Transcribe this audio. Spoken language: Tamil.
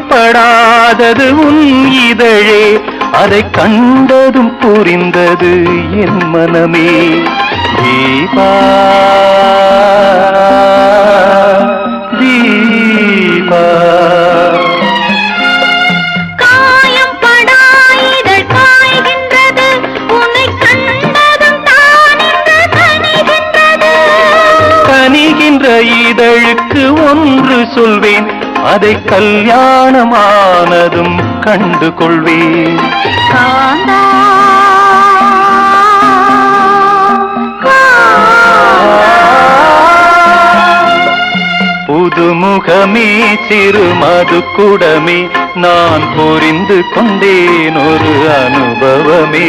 காதது உன் இதழே. அதை கண்டதும் புரிந்தது என் மனமே. தீபா தீபா. இதழுக்கு ஒன்று சொல்வேன். அதை கல்யாணமானதும் கண்டு கொள்வேன் புதுமுகமே சிறு மதுக்குடமே நான் புரிந்து கொண்டேன் ஒரு அனுபவமே.